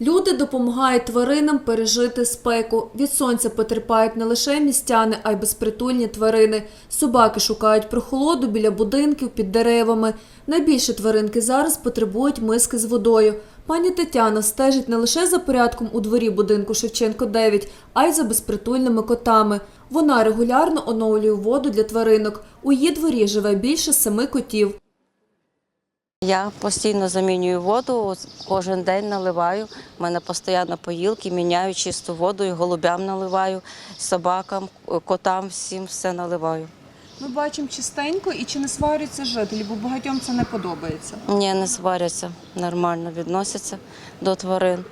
Люди допомагають тваринам пережити спеку. Від сонця потерпають не лише містяни, а й безпритульні тварини. Собаки шукають прохолоду біля будинків під деревами. Найбільше тваринки зараз потребують миски з водою. Пані Тетяна стежить не лише за порядком у дворі будинку Шевченко 9, а й за безпритульними котами. Вона регулярно оновлює воду для тваринок. У її дворі живе більше семи котів. Я постійно замінюю воду, кожен день наливаю. У мене постійно поїлки, міняю чисту воду, і голубям наливаю, собакам, котам, всім все наливаю. Ми бачимо чистенько і чи не сваряться жителі, бо багатьом це не подобається. Ні, не сваряться, нормально відносяться до тварин.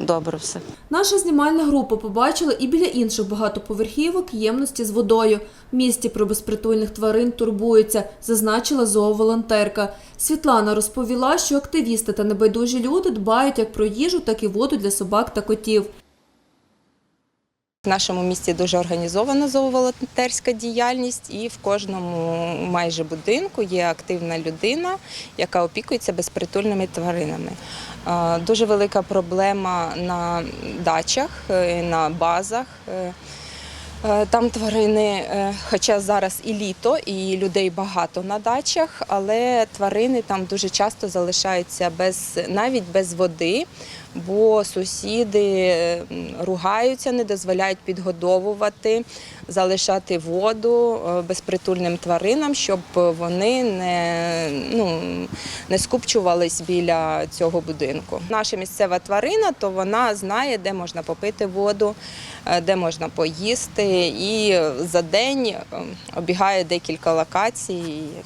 Добре все. Наша знімальна група побачила і біля інших багатоповерхівок ємності з водою. В місті про безпритульних тварин турбуються, зазначила зооволонтерка. Світлана розповіла, що активісти та небайдужі люди дбають як про їжу, так і воду для собак та котів. В нашому місті дуже організована зооволонтерська діяльність, і в кожному майже будинку є активна людина, яка опікується безпритульними тваринами. Е, Дуже велика проблема на дачах, е, на базах. Е, Там тварини, е, хоча зараз і літо, і людей багато на дачах, але тварини там дуже часто залишаються без навіть без води, бо сусіди ругаються, не дозволяють підгодовувати, залишати воду е, безпритульним тваринам, щоб вони не, ну, не скупчувались біля цього будинку. Наша місцева тварина, то вона знає, де можна попити воду, де можна поїсти, і за день е, обігає декілька локацій.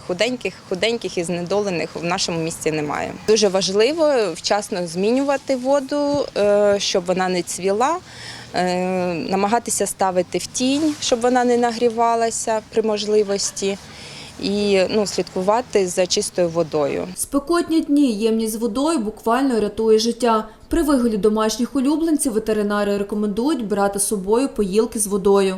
Худеньких, худеньких і знедолених в нашому місті немає. Дуже важливо вчасно змінювати воду, е, щоб вона не цвіла. е, Намагатися ставити в тінь, щоб вона не нагрівалася при можливості, і ну, слідкувати за чистою водою. Спекотні дні ємність з водою буквально рятує життя. При вигулі домашніх улюбленців ветеринари рекомендують брати з собою поїлки з водою.